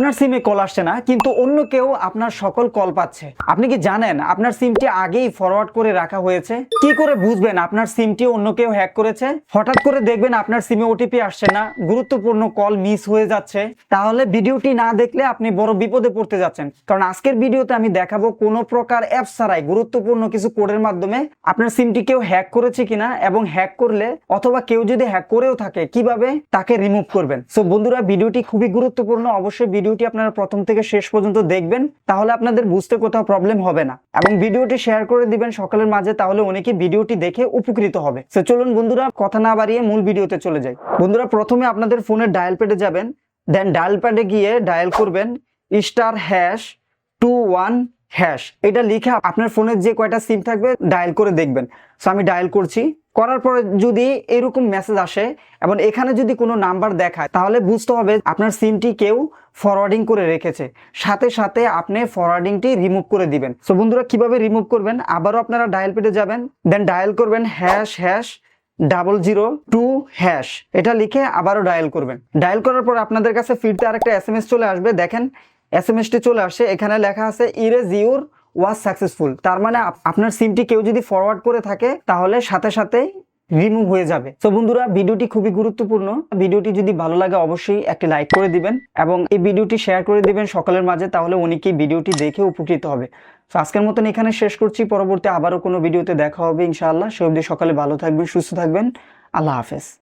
আপনার সিমে কল আসছে না, কিন্তু অন্য কেউ আপনার সকল কল পাচ্ছে। আপনি কি জানেন আপনার সিমটি আগেই ফরওয়ার্ড করে রাখা হয়েছে? কি করে বুঝবেন আপনার সিমটি অন্য কেউ হ্যাক করেছে? হঠাৎ করে দেখবেন আপনার সিমে ওটিপি আসছে না, গুরুত্বপূর্ণ কল মিস হয়ে যাচ্ছে। তাহলে ভিডিওটি না দেখলে আপনি বড় বিপদে পড়তে যাচ্ছেন। কারণ আজকের ভিডিওতে আমি দেখাবো কোনো প্রকার অ্যাপ ছাড়াই গুরুত্বপূর্ণ কিছু কোডের মাধ্যমে আপনার সিমটি কেউ হ্যাক করেছে কিনা এবং হ্যাক করলে অথবা কেউ যদি হ্যাক করেও থাকে, কীভাবে? তাকে রিমুভ করবেন। সো বন্ধুরা, ভিডিওটি খুবই গুরুত্বপূর্ণ। অবশ্যই ভিডিওটি আপনারা প্রথম থেকে শেষ পর্যন্ত দেখবেন, তাহলে আপনাদের বুঝতে কোথাও প্রবলেম হবে না। এবং ভিডিওটি শেয়ার করে দিবেন সকলের মাঝে, তাহলে অনেকে ভিডিওটি দেখে উপকৃত হবে। সো চলুন বন্ধুরা, কথা না বাড়িয়ে মূল ভিডিওতে চলে যাই। বন্ধুরা, প্রথমে আপনাদের ফোনের ডায়াল প্যাডে যাবেন দেন ডায়াল প্যাডে গিয়ে ডায়াল করবেন star hash two one hash এটা লিখে আপনার ফোনের যে কয়টা সিম থাকবে ডায়াল করে দেখবেন। সো আমি ডায়াল করছি। করার পরে যদি এরকম মেসেজ আসে, এবং এখানে যদি কোনো নাম্বার দেখায়, তাহলে বুঝতে হবে আপনার সিমটি কেউ ফরওয়ার্ডিং করে রেখেছে। সাথে সাথে আপনি ফরওয়ার্ডিংটি রিমুভ করে দিবেন। সো বন্ধুরা, কীভাবে রিমুভ করবেন? আবারও আপনারা ডায়াল পেটে যাবেন দেন ডায়াল করবেন hash hash double zero two hash এটা লিখে আবারও ডায়াল করবেন। ডায়াল করার পর আপনাদের কাছে ফিরতে আরেকটা এস এম এস চলে আসবে। দেখেন এস এম এসটি চলে আসে। এখানে লেখা আছে ইরেজ ইউর ওয়াজ সাকসেসফুল তার মানে আপ- আপনার সিমটি কেউ যদি ফরওয়ার্ড করে থাকে, তাহলে সাথে সাথেই রিমুভ হয়ে যাবে। তো বন্ধুরা, ভিডিওটি খুবই গুরুত্বপূর্ণ। ভিডিওটি যদি ভালো লাগে, অবশ্যই একটি লাইক করে দিবেন এবং এই ভিডিওটি শেয়ার করে দিবেন সকালের মাঝে, তাহলে অনেকেই ভিডিওটি দেখে উপকৃত হবে। তো আজকের মতন এখানে শেষ করছি। পরবর্তী আবারও কোনো ভিডিওতে দেখা হবে, ইনশাআল্লাহ। সে অবধি সকালে ভালো থাকবেন, সুস্থ থাকবেন। আল্লাহ হাফেজ।